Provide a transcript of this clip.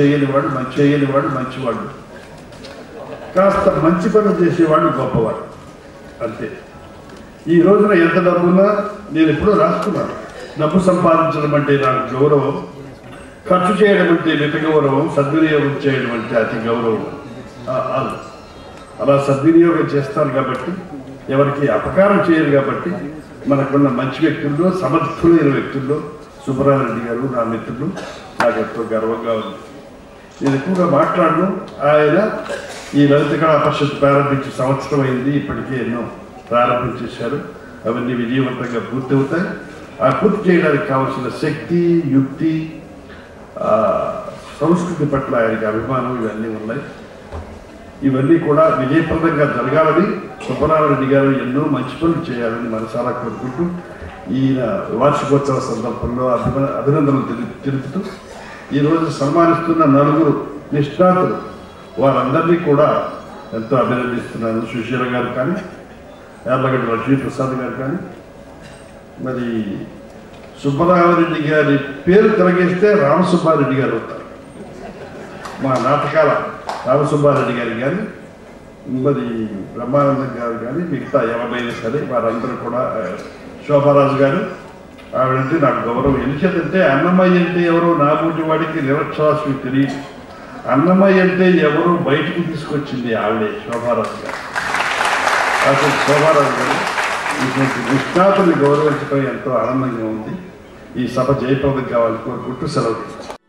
చేయనివాడు మంచి చేయనివాడు మంచివాడు. కాస్త మంచి పనులు చేసేవాడు గొప్పవాడు. అంతే. ఈ రోజున ఎంత డబ్బున్నా నేను ఎప్పుడూ రాసుకున్నాను డబ్బు సంపాదించడం అంటే నాకు గౌరవం. ఖర్చు చేయడం అంటే మిత గౌరవం. సద్వినియోగం చేయడం అంటే అతి గౌరవం. అలా సద్వినియోగం చేస్తాను కాబట్టి ఎవరికి అపకారం చేయరు కాబట్టి మనకున్న మంచి వ్యక్తుల్లో సమర్థులైన వ్యక్తుల్లో సుబ్రహ్మణ్య గారు నా మిత్రులు నాకు ఎంతో గర్వంగా ఉంది. నేను ఎక్కువగా మాట్లాడను. ఆయన ఈ లలిత కళా పరిషత్ ప్రారంభించి సంవత్సరం అయింది. ఇప్పటికే ఎన్నో ప్రారంభించేశారు అవన్నీ విజయవంతంగా పూర్తవుతాయి. ఆ పూర్తి చేయడానికి కావాల్సిన శక్తి యుక్తి సంస్కృతి పట్ల ఆయనకి అభిమానం ఇవన్నీ ఉన్నాయి. ఇవన్నీ కూడా విజయప్రదంగా జరగాలని సుబ్బరామరెడ్డి గారు ఎన్నో మంచి పనులు చేయాలని మనసారా కోరుకుంటూ ఈయన వార్షికోత్సవ సందర్భంలో అభిమ అభినందనలు తెలుపుతూ ఈరోజు సన్మానిస్తున్న నలుగురు నిష్ణాతులు. వారందరినీ కూడా ఎంతో అభినందిస్తున్నాను. సుశీల గారు కానీ యార్లగడ్డ లక్ష్మీ ప్రసాద్ గారు కానీ. మరి సుబ్బరామరెడ్డి గారి పేరు తిరగేస్తే రామసుబ్బారెడ్డి గారు అవుతారు మా నాటకాల రామసుబ్బారెడ్డి గారు కానీ మరి బ్రహ్మానందం గారు కానీ మిగతా ఎవరైనా సరే వారందరూ కూడా శోభారాజు గారు ఆవిడంటే నాకు గౌరవం. ఎందుచేతంటే అన్నమయ్య అంటే ఎవరో నాబూటి వాడికి నిరక్షరాస్యం తెలియదు. అన్నమయ్య అంటే ఎవరు బయటికి తీసుకొచ్చింది ఆవిడే శోభారాజు గారు. అసలు శోభారాజు గారు ఇటువంటి నిష్ణాతుల్ని గౌరవించడం ఎంతో ఆనందంగా ఉంది. ఈ సభ జయప్రదం కావాలని కోరుకుంటూ సెలవు